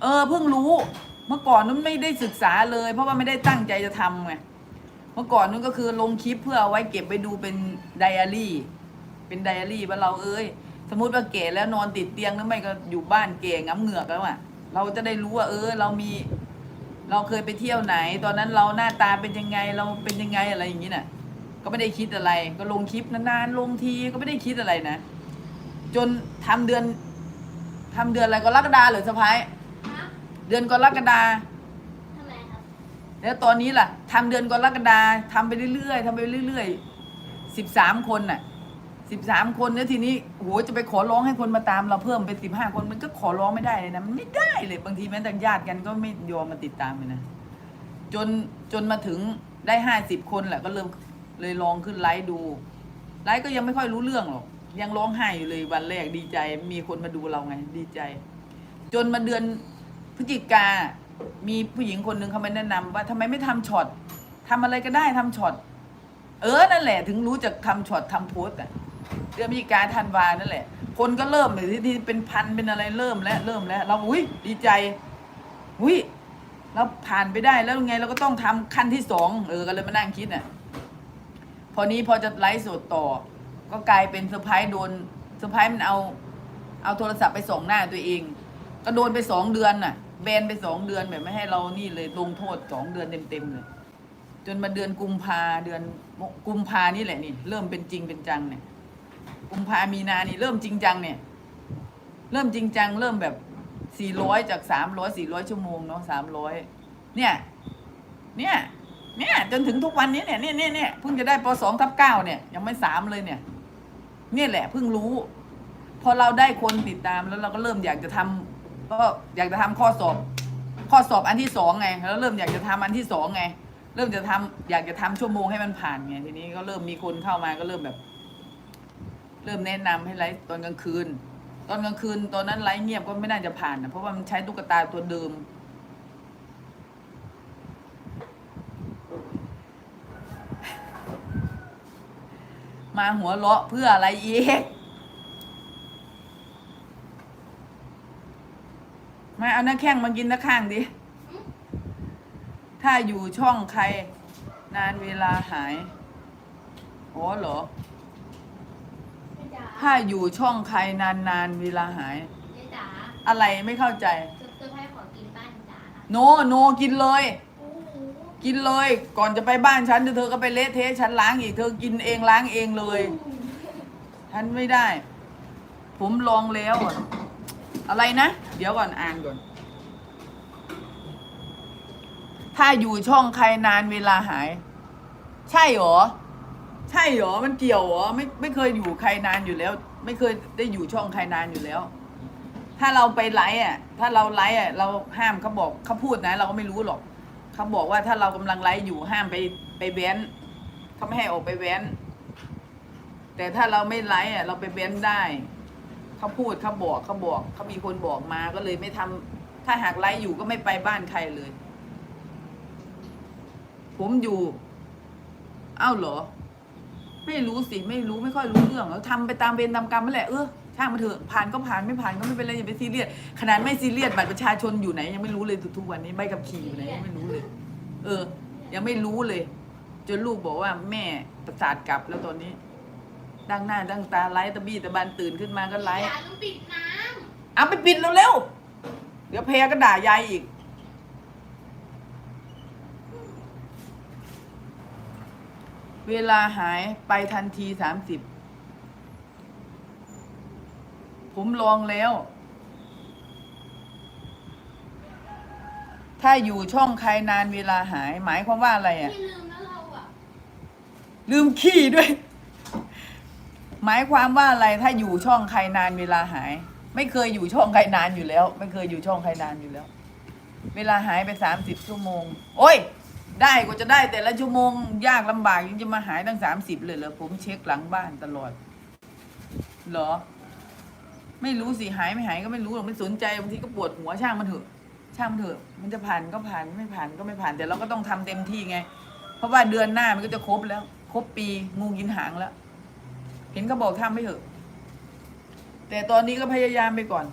เออเพิ่งรู้เมื่อก่อนนู้นไม่ได้ศึกษาเลย เพราะว่าไม่ได้ตั้งใจจะทำไงเมื่อก่อนนู้นก็คือลงคลิปเพื่อเอาไว้เก็บไปดูเป็นไดอารี่ เป็นไดอารี่ว่าเราเอ้ย สมมติว่าเก๋แล้วนอนติดเตียงหรือไม่ก็อยู่บ้านเก๋ง้ำเหงือกแล้วอะเราจะได้รู้ว่าเออเรามี เราเคยไปเที่ยวไหน ตอนนั้นเราหน้าตาเป็นยังไงเราเป็นยังไงอะไรอย่างนี้น่ะ ก็ไม่ได้คิดอะไร ก็ลงคลิปนานๆลงทีก็ไม่ได้คิดอะไรนะ จนทำเดือนทำเดือนอะไรก็รักฎาหรือสะพ้าย เดือนกรกฎาทำไมครับแล้วตอนนี้ล่ะทำเดือนกรกฎาทำไปเรื่อยๆทำไปเรื่อยๆสิบสามคนน่ะสิบสามคนแล้วทีนี้โหจะไปขอร้องให้คนมาตามเราเพิ่มเป็นสิบห้าคนมันก็ขอร้องไม่ได้เลยนะมันไม่ได้เลยบางทีแม้แต่ญาติกันก็ไม่ยอมมาติดตามเลยนะจนจนมาถึงได้ห้าสิบคนแหละก็เริ่มเลยลองขึ้นไลฟ์ดูไลฟ์ก็ยังไม่ค่อยรู้เรื่องหรอกยังร้องไห้อยู่เลยวันแรกดีใจ มีคนมาดูเราไงดีใจ จนมาเดือน พฤศจิกามีผู้หญิงคนหนึ่งเขามาแนะนำว่าทำไมไม่ทำช็อตทำอะไรก็ได้ทำช็อตเออนั่นแหละ ถึงรู้จักทำช็อตทำโพสต์อะเดือนพฤศจิกาธันวานั่นแหละ คนก็เริ่มเลยที่ที่เป็นพันเป็นอะไรเริ่มแล้วเริ่มแล้ว เราอุ้ยดีใจอุ้ยเราผ่านไปได้แล้วไงเราก็ต้องทำขั้นที่สองเออก็เลยมานั่งคิดอะพอนี้พอจะไลฟ์สดต่อ ก็กลายเป็นเซอร์ไพรส์โดนเซอร์ไพรส์มันเอา เอาโทรศัพท์ไปส่องหน้าตัวเอง ก็โดนไปสองเดือนน่ะ แบนไปสองเดือนแบบไม่ให้เรานี่เลยลงโทษสองเดือนเต็มๆเลย จนมาเดือนกุมภาเดือนกุมภานี่แหละนี่ เริ่มเป็นจริงเป็นจังเนี่ย กุมภามีนานี่เริ่มจริงจังเนี่ย เริ่มจริงจัง เริ่มแบบสี่ร้อยจากสามร้อยสี่ร้อยชั่วโมงเนาะสามร้อยเนี่ย เนี่ย เนี่ย จนถึงทุกวันนี้เนี่ยเนี่ยเนี่ยเพิ่งจะได้ปสองทับเก้าเนี่ย ยังไม่สามเลยเนี่ย เนี่ยแหละเพิ่งรู้ พอเราได้คนติดตามแล้วเราก็เริ่มอยากจะทำ ก็อยากจะทำข้อสอบ ข้อสอบอันที่สองไงแล้วเริ่มอยากจะทำอันที่สองไง เริ่มจะทำอยากจะทำชั่วโมงให้มันผ่านไงทีนี้ก็เริ่มมีคนเข้ามาก็เริ่มแบบ เริ่มแนะนำให้ไลฟ์ตอนกลางคืน ตอนกลางคืนตอนนั้นไลฟ์เงียบก็ไม่น่าจะผ่านนะเพราะว่ามันใช้ตุ๊กตาตัวเดิมมาหัวเราะเพื่ออะไรอีก มาเอาหน้าแข้งมากินหน้าข้างดิ ถ้าอยู่ช่องใคร นานเวลาหายอ๋อเหรอเจ๊จ๋าถ้าอยู่ช่องใครนานนานๆเวลาหายเจ๊จ๋าอะไรไม่เข้าใจ เซอร์ไพรส์ขอกินบ้านจ๋าโนโนกินเลย โอ้โหกินเลย ก่อนจะไปบ้านฉันเธอก็ไปเละเทะฉันล้างอีกเธอกินเองล้างเองเลย ฉันไม่ได้ ผมลองแล้วอะ อะไรนะ เดี๋ยวก่อนอ่านก่อน ถ้าอยู่ช่องใครนานเวลาหาย ใช่หรอ ใช่หรอ มันเกี่ยวหรอ ไม่ไม่เคยอยู่ใครนานอยู่แล้ว ไม่เคยได้อยู่ช่องใครนานอยู่แล้ว ถ้าเราไปไลฟ์อะ ถ้าเราไลฟ์อะ เราห้ามเขาบอกเขาพูดนะ เราก็ไม่รู้หรอก เขาบอกว่าถ้าเรากำลังไลฟ์อยู่ห้ามไปไปแว้นเขาไม่ให้ออกไปแว้น แต่ถ้าเราไม่ไลฟ์อะ เราไปแว้นได้ เขาพูดเขาบอกเขาบอกเขามีคนบอกมาก็เลยไม่ทำถ้าหากไลฟ์อยู่ก็ไม่ไปบ้านใครเลย ผมอยู่ เอ้าเหรอ ไม่รู้สิไม่รู้ไม่ค่อยรู้เรื่องแล้วทำไปตามเวรตามกรรมนั่นแหละเออช่างมาเถอะผ่านก็ผ่านไม่ผ่านก็ไม่เป็นไรอย่าไปซีเรียสขนาดไม่ซีเรียสบัตรประชาชนอยู่ไหน ยังไม่รู้เลยทุกวันนี้ใบขับขี่อยู่ไหนยังไม่รู้เลย เออ ยังไม่รู้เลย จนลูกบอกว่าแม่ประสาทกลับแล้วตอนนี้ ดังหน้าดังตาไลฟ์ตะบี้ตะบันตื่นขึ้นมาก็ไลฟ์อย่าต้องปิดน้เอาไปปิดเร็วๆเดี๋ยวแพรก็ด่ายายอีก เวลาหายไปทันทีสามสิบผมลองแล้ว ถ้าอยู่ช่องใครนานเวลาหาย หมายความว่าอะไรำอะ ไม่ลืมนะเราอะ ลืมขี้ด้วย หมายความว่าอะไรถ้าอยู่ช่องใครนานเวลาหาย ไม่เคยอยู่ช่องใครนานอยู่แล้ว ไม่เคยอยู่ช่องใครนานอยู่แล้ว เวลาหายไปสามสิบชั่วโมง โอ้ย ได้กว่าจะได้แต่ละชั่วโมง ยากลำบากยังจะมาหายตั้งสามสิบเลยเหรอผมเช็คหลังบ้านตลอดเหรอ ไม่รู้สิหายไม่หายก็ไม่รู้หรอกไม่สนใจบางทีก็ปวดหัวช่างมันเถอะ ช่างมันเถอะ มันจะผ่านก็ผ่านไม่ผ่านก็ไม่ผ่านแต่เราก็ต้องทำเต็มที่ไง เพราะว่าเดือนหน้ามันก็จะครบแล้ว ครบปีงูกินหางแล้ว เห็นเขาบอกทำไม่เถอะ แต่ตอนนี้ก็พยายามไปก่อน